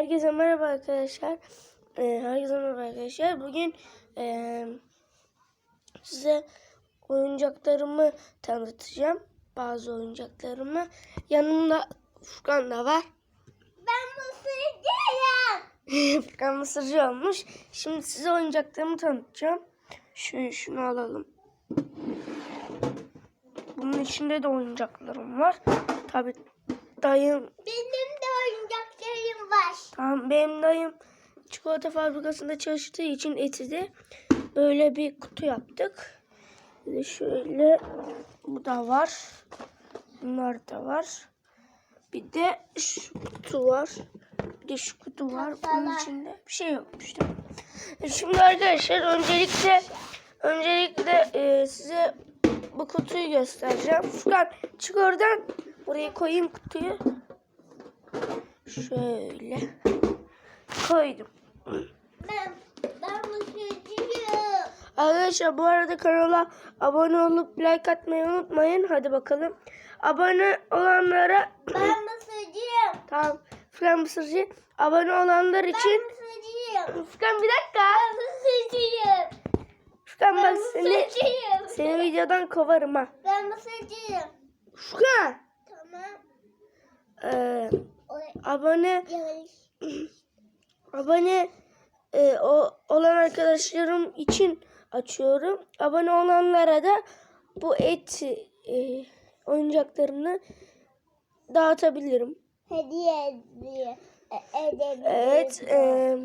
Herkese merhaba arkadaşlar. Ee, herkese merhaba arkadaşlar. Bugün ee, size oyuncaklarımı tanıtacağım. Bazı oyuncaklarımı. Yanımda Furkan da var. Ben mısırcıyım. Furkan mısırcı olmuş. Şimdi size oyuncaklarımı tanıtacağım. Şunu, şunu alalım. Bunun içinde de oyuncaklarım var. Tabi dayım Benim var. Tamam benim dayım çikolata fabrikasında çalıştığı için Eti'de böyle bir kutu yaptık. Şöyle bu da var. Bunlar da var. Bir de şu kutu var. Bir de şu kutu var. Bunun içinde bir şey yokmuş. Şimdi arkadaşlar öncelikle öncelikle e, size bu kutuyu göstereceğim. Furkan çık oradan. Buraya koyayım kutuyu. Şöyle koydum. Ben, ben. Arkadaşlar bu arada kanala abone olup like atmayı unutmayın. Hadi bakalım. Abone olanlara Ben mısırcıyım. tamam Furkan Mısırcı abone olanlar Ben için mısırcıyım. Furkan bir dakika. Ben mısırcıyım. Furkan Ben bak seni seni videodan kovarım ha. Ben mısırcıyım. Furkan Tamam. ee, abone abone e, o, olan arkadaşlarım için açıyorum. Abone olanlara da bu et e, oyuncaklarını dağıtabilirim. Hediye hediye. E, edebilirim. Evet. e,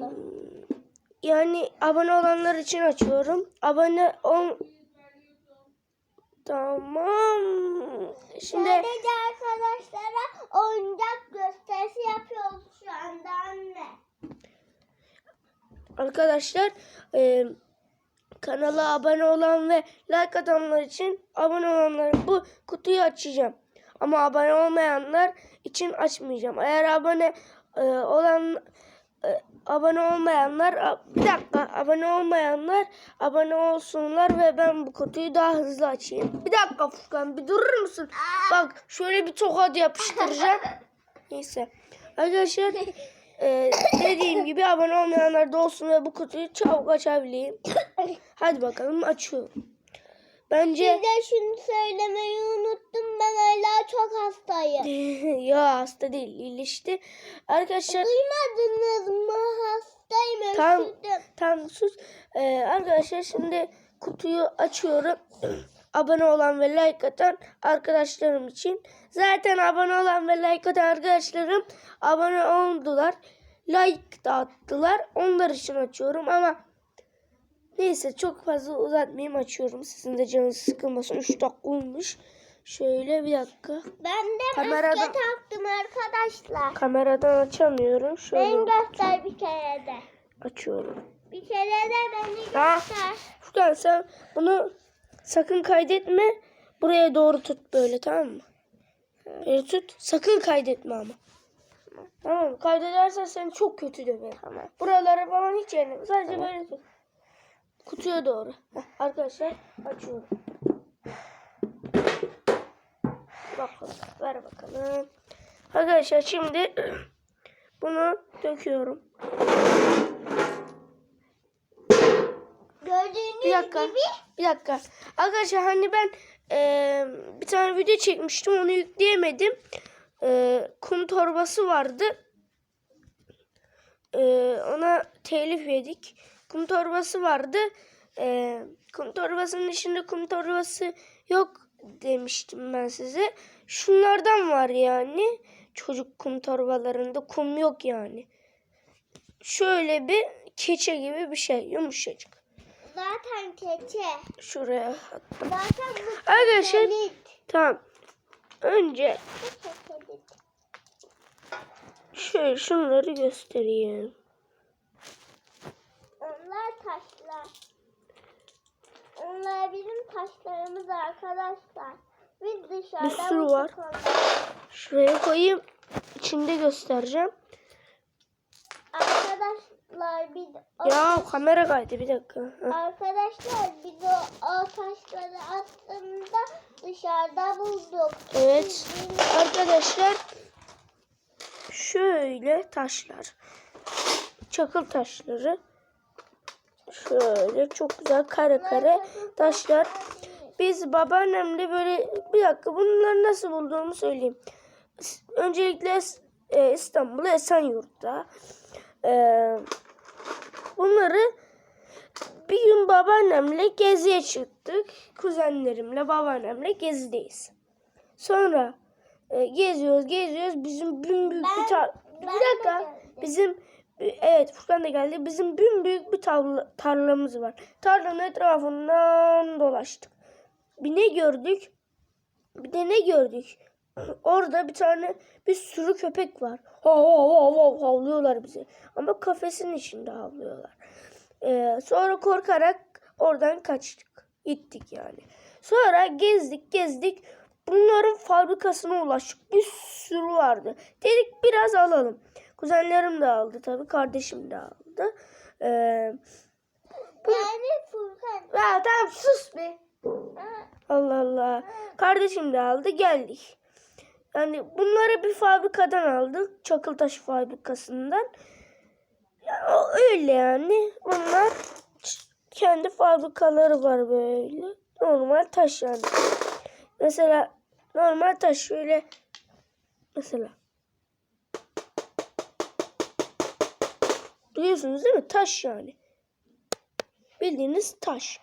yani abone olanlar için açıyorum. Abone ol... Tamam. Şimdi Sadece arkadaşlara oyuncak gösterisi yapıyoruz şu anda anne. arkadaşlar e, kanala abone olan ve like atanlar için abone olanlar bu kutuyu açacağım. Ama abone olmayanlar için açmayacağım. Eğer abone e, olan abone olmayanlar bir dakika abone olmayanlar abone olsunlar ve ben bu kutuyu daha hızlı açayım. Bir dakika Furkan bir durur musun? Bak şöyle bir tokat yapıştıracağım. Neyse. Arkadaşlar e, dediğim gibi abone olmayanlar da olsun ve bu kutuyu çabuk açabileyim. Hadi bakalım açıyorum. Bence Size şunu söylemeyi unuttum. Ben hala çok hastayım. ya hasta değil iyileşti. Arkadaşlar Duymadınız mı? Hastayım. Öksürdüm. Tamam sus. Ee, arkadaşlar şimdi kutuyu açıyorum. abone olan ve like atan arkadaşlarım için. Zaten abone olan ve like atan arkadaşlarım abone oldular. Like da attılar. Onlar için açıyorum ama neyse çok fazla uzatmayayım açıyorum. Sizin de canınız sıkılmasın. 3 dakika olmuş. Şöyle bir dakika. Ben de Kameradan- maske taktım arkadaşlar. Kameradan açamıyorum. Şöyle Beni göster bir kere de. açıyorum. Bir kere de beni Ha. göster. Furkan sen bunu sakın kaydetme. Buraya doğru tut böyle tamam mı? Böyle tut. Sakın kaydetme ama. Tamam? Kaydedersen seni çok kötü döverim. Tamam. Buralara falan hiç yerine. Sadece böyle tut. Kutuya doğru. Heh, arkadaşlar açıyorum. Bakalım. Ver bakalım. Arkadaşlar şimdi bunu döküyorum. Gördüğünüz Bir dakika. gibi Bir dakika. Arkadaşlar hani ben eee, bir tane video çekmiştim onu yükleyemedim. Eee, kum torbası vardı. Eee, ona telif yedik. Kum torbası vardı. Eee, kum torbasının içinde kum torbası yok demiştim ben size. Şunlardan var yani. Çocuk kum torbalarında kum yok yani. Şöyle bir keçe gibi bir şey yumuşacık. zaten keçe. Şuraya attım. Zaten bu Arkadaşlar tamam. Önce şöyle şunları göstereyim. Onlar taşlar. Onlar bizim taşlarımız arkadaşlar. Biz dışarıda Bir sürü var. bulduk onları. Şuraya koyayım. İçinde göstereceğim. Arkadaşlar biz o, Ya kamera kaydı bir dakika. Heh. arkadaşlar biz o, o taşları aslında dışarıda bulduk. Evet. Biz. Arkadaşlar şöyle taşlar. çakıl taşları. Şöyle çok güzel kare kare taşlar. Biz babaannemle böyle bir dakika bunları nasıl bulduğumu söyleyeyim. Öncelikle e, İstanbul Esenyurt'ta. E, bunları bir gün babaannemle geziye çıktık. Kuzenlerimle babaannemle gezideyiz. Sonra e, geziyoruz geziyoruz. Bizim büyük bir tar- bir dakika. Bizim evet Furkan da geldi. Bizim büyük bir tarla, tarlamız var. Tarlanın etrafından dolaştık. Bir ne gördük? Bir de ne gördük? Orada bir tane bir sürü köpek var. Hav hav hav hav havlıyorlar bize. Ama kafesin içinde havlıyorlar. Ee, sonra korkarak oradan kaçtık. Gittik yani. Sonra gezdik gezdik. Bunların fabrikasına ulaştık. Bir sürü vardı. Dedik biraz alalım. Kuzenlerim de aldı tabii. Kardeşim de aldı. Ee, Yani Furkan. ya tamam sus be. Allah Allah. Kardeşim de aldı geldik. Yani bunları bir fabrikadan aldık. Çakıltaş fabrikasından. Ya, öyle yani. Bunlar kendi fabrikaları var böyle. Normal taş yani. Mesela normal taş şöyle mesela Duyuyorsunuz değil mi? Taş yani. Bildiğiniz taş.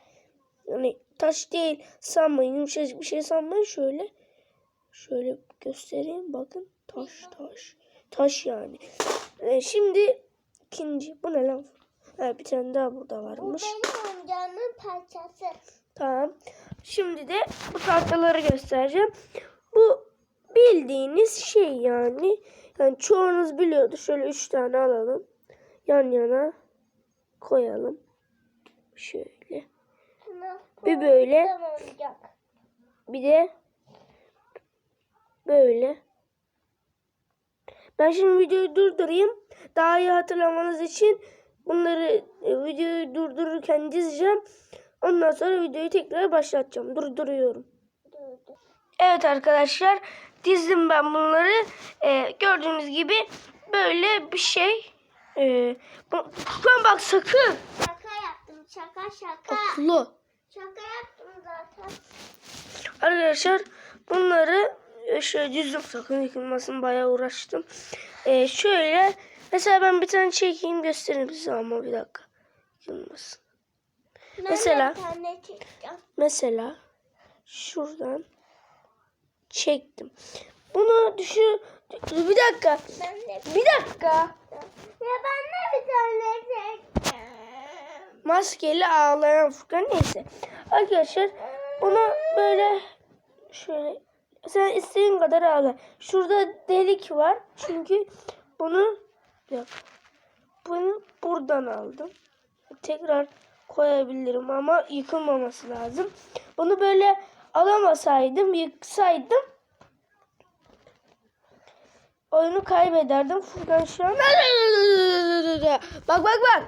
Yani taş değil sanmayın. Yumuşacık bir şey sanmayın. Şöyle şöyle göstereyim. Bakın taş taş. Taş yani. Ee, şimdi ikinci. Bu ne lan? Ha, bir tane daha burada bu varmış. benim oyuncağımın parçası. Tamam. Şimdi de bu tahtaları göstereceğim. Bu bildiğiniz şey yani. Yani çoğunuz biliyordu. Şöyle üç tane alalım. Yan yana koyalım. Şöyle. Bir böyle. Bir de böyle. Ben şimdi videoyu durdurayım. Daha iyi hatırlamanız için bunları e, videoyu durdururken dizeceğim. Ondan sonra videoyu tekrar başlatacağım. Durduruyorum. Dur, dur. Evet arkadaşlar dizdim ben bunları. Ee, gördüğünüz gibi böyle bir şey. Ee, lan bak sakın. Şaka yaptım. Şaka şaka. Akıllı. Şaka yaptım zaten. Arkadaşlar bunları e, şöyle düzdüm sakın yıkılmasın bayağı uğraştım. Ee, şöyle mesela ben bir tane çekeyim göstereyim size ama bir dakika. Yıkılmasın. Ben Mesela-. Mesela şuradan çektim. Bunu düşün. Bir dakika. Bir dakika. ya ben de bir tane. Maskeli ağlayan Furkan neyse. Arkadaşlar bunu böyle şöyle sen istediğin kadar ağla. Şurada delik var. Çünkü bunu yok. Bunu buradan aldım. Tekrar koyabilirim ama yıkılmaması lazım. Bunu böyle alamasaydım, yıksaydım oyunu kaybederdim. Furkan şu an bak bak bak.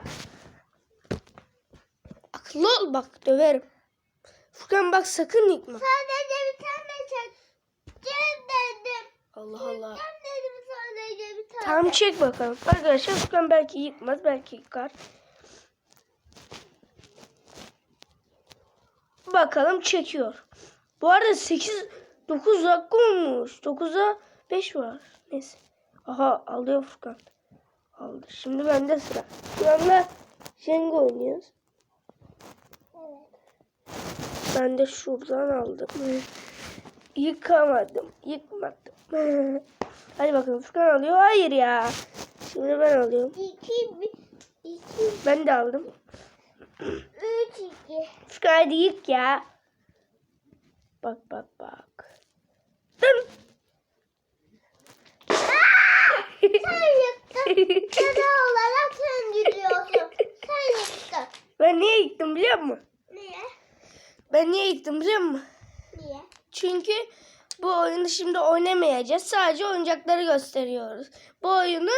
Akıllı ol bak döverim. Furkan bak sakın yıkma. Sadece bir tane çekeceğim dedim. Allah Allah. Ben dedim sadece bir tane. Tamam çek bakalım. Arkadaşlar Furkan belki yıkmaz belki yıkar. Bakalım çekiyor. Bu arada 8 9 dakika olmuş. 9'a 5 var. Neyse. Aha alıyor Furkan. Aldı. Şimdi bende sıra. Şu anda Jenga oynuyoruz. Ben de şuradan aldım. Yıkamadım. Yıkmadım. Hadi bakalım Furkan alıyor. Hayır ya. Şimdi ben alıyorum. İki, iki, Ben de aldım. üç, iki. Furkan hadi yık ya. Bak bak bak. Dım. Sen yıktın. Cadı olarak sen gülüyorsun. Sen yıktın. ben niye yıktım biliyor musun? Niye? Ben niye yıktım biliyor musun? Niye? Çünkü bu oyunu şimdi oynamayacağız. Sadece oyuncakları gösteriyoruz. Bu oyunu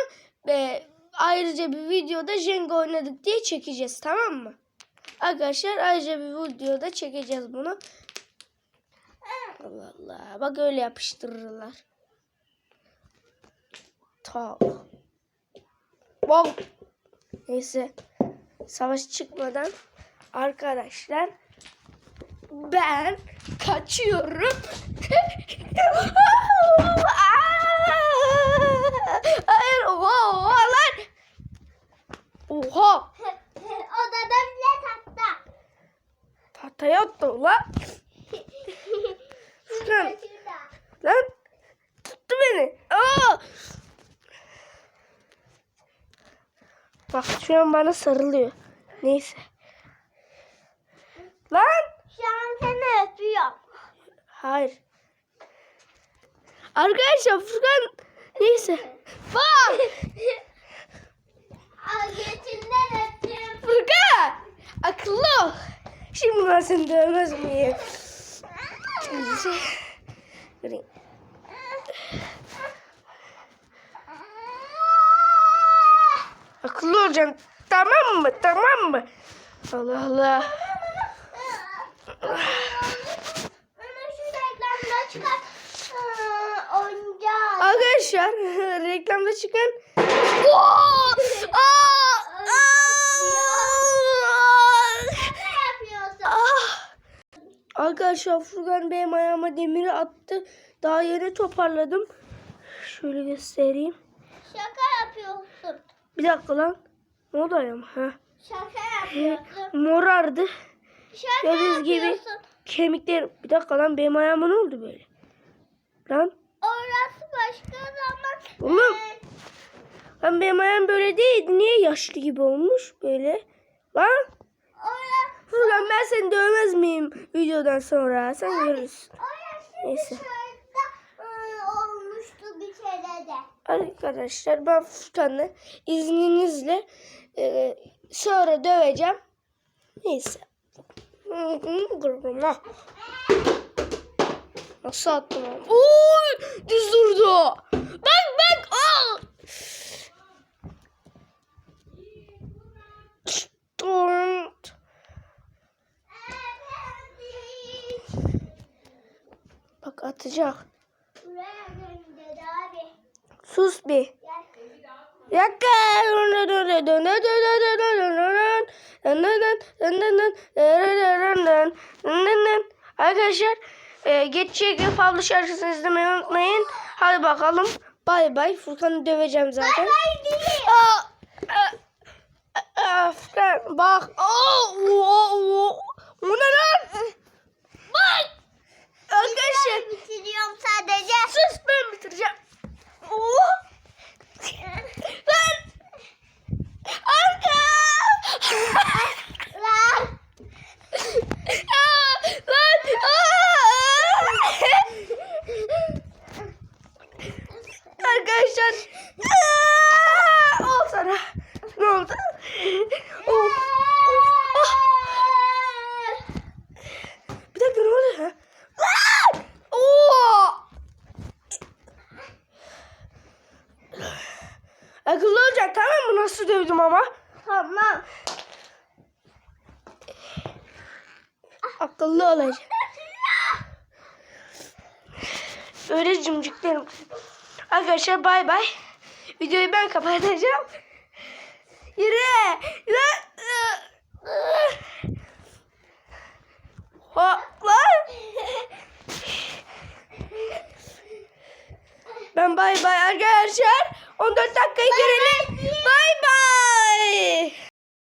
e, ayrıca bir videoda Jenga oynadık diye çekeceğiz. Tamam mı? Arkadaşlar ayrıca bir videoda çekeceğiz bunu. Allah Allah. Bak öyle yapıştırırlar. Tamam. Bak Neyse. Savaş çıkmadan arkadaşlar ben kaçıyorum. Hayır oha lan. Oha. Odada bile tatlı. Tahtaya attı lan. Şurada. Lan tuttu beni. Aa! Bak şu an bana sarılıyor. Neyse. Lan. Şu an seni öpüyorum. Hayır. Arkadaşlar Furkan neyse. Bak. Götünden öptüm. Furkan. Akıllı ol. Şimdi ben seni dövmez miyim? Şimdi Göreyim. Akıllı olacaksın. Tamam mı? Tamam mı? Allah Allah. Arkadaşlar reklamda çıkan! Arkadaşlar Furkan benim ayağıma demiri attı. Daha yeni toparladım. Şöyle göstereyim. Şaka yapıyorsun. Bir dakika lan. Ne oldu ayağıma? Ha. Şaka yapıyorsun. Morardı. Şaka Gördüğünüz gibi kemikler. Bir dakika lan benim ayağıma ne oldu böyle? Lan. Orası başka zaman. Oğlum. Ee, Lan benim ayağım böyle değildi. Niye yaşlı gibi olmuş böyle? Lan. orası, Furkan ben seni dövmez miyim videodan sonra? Sen görürsün. Neyse. dışarıda ıı, olmuştu bir kere de. Arkadaşlar ben Furkan'ı izninizle e, sonra döveceğim. Neyse. Nasıl attım? Oy! Düz durdu. Bak bak. Don't. Bak atacak. Sus bir. Yakka. Arkadaşlar e, geçecek yıl Pablo şarkısını izlemeyi unutmayın. Hadi bakalım. Bay bay. Furkan'ı döveceğim zaten. Bay Furkan bak. Aa, o, o, o ne lan? Bak. Arkadaşlar. Bitiriyorum sadece. Sus ben bitireceğim. Arkadaşlar. Aa, Ol sana. Ne oldu? Of. Of. Ah. Bir dakika ne oldu? ha? Lan! Oo! Akıllı olacak tamam mı? Nasıl dövdüm ama? Tamam. Akıllı olacak. Öyle cimciklerim. Arkadaşlar bay bay. Videoyu ben kapatacağım. Yürü. Yürü. Hop lan. Ben bay bay arkadaşlar. 14 dakikayı görelim. Bay bay.